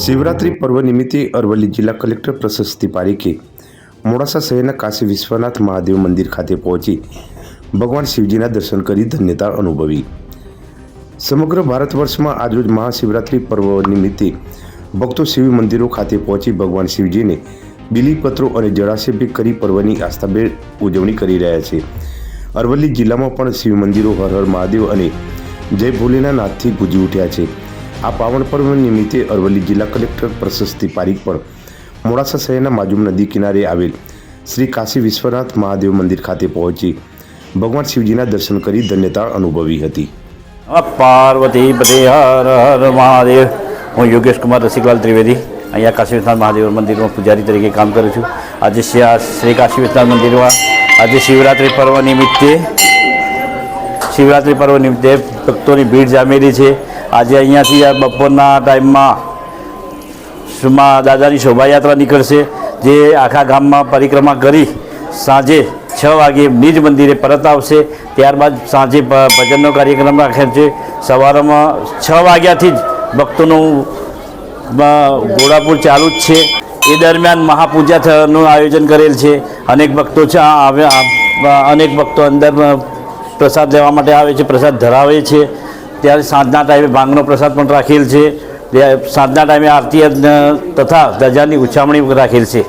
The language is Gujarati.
શિવરાત્રિ પર્વ નિમિત્તે અરવલ્લી જિલ્લા કલેક્ટર પ્રશસ્તિ પારીખે મોડાસા શહેરના કાશી વિશ્વનાથ મહાદેવ મંદિર ખાતે પહોંચી ભગવાન શિવજીના દર્શન કરી ધન્યતા અનુભવી. સમગ્ર ભારત વર્ષમાં આજરોજ મહાશિવરાત્રિ પર્વ નિમિત્તે ભક્તો શિવ મંદિરો ખાતે પહોંચી ભગવાન શિવજીને બિલીપત્રો અને જળાશિભિક કરી પર્વની આસ્થાભેર ઉજવણી કરી રહ્યા છે. અરવલ્લી જિલ્લામાં પણ શિવ મંદિરો હર હર મહાદેવ અને જય ભોલેનાથથી ગુંજી ઉઠ્યા છે. આ પાવન પર્વ નિમિત્તે અરવલ્લી જિલ્લા કલેક્ટર પ્રશસ્તિ પારીખ પણ મોડાસા શહેરના માજુમ નદી કિનારે આવેલ શ્રી કાશી વિશ્વનાથ મહાદેવ મંદિર ખાતે પહોંચી ભગવાન શિવજીના દર્શન કરી ધન્યતા અનુભવી હતી. પાર્વતી હર હર મહાદેવ. હું યોગેશ કુમાર રસિકલાલ ત્રિવેદી અહીંયા કાશી વિશ્વનાથ મહાદેવ મંદિરમાં પૂજારી તરીકે કામ કરું છું. આજે શ્રી કાશી વિશ્વનાથ મંદિરમાં આજે શિવરાત્રિ પર્વ નિમિત્તે શિવરાત્રિ પર્વ નિમિત્તે ભક્તોની ભીડ જામેલી છે. આજે અહીંયાથી આ બપોરના ટાઈમમાં માં દાદાની શોભાયાત્રા નીકળશે, જે આખા ગામમાં પરિક્રમા કરી સાંજે છ વાગે નિજ મંદિરે પરત આવશે. ત્યારબાદ સાંજે ભજનનો કાર્યક્રમ રાખેલ છે. સવારમાં છ વાગ્યાથી જ ભક્તોનું ઘોડાપુર ચાલુ જ છે. એ દરમિયાન મહાપૂજાનું આયોજન કરેલ છે. અનેક ભક્તો છે અનેક ભક્તો અંદર પ્રસાદ લેવા માટે આવે છે, પ્રસાદ ધરાવે છે. ત્યારે સાંજના ટાઈમે ભાંગનો પ્રસાદ પણ રાખેલ છે. સાંજના ટાઈમે આરતી તથા ધજાની ઉછામણી રાખેલ છે.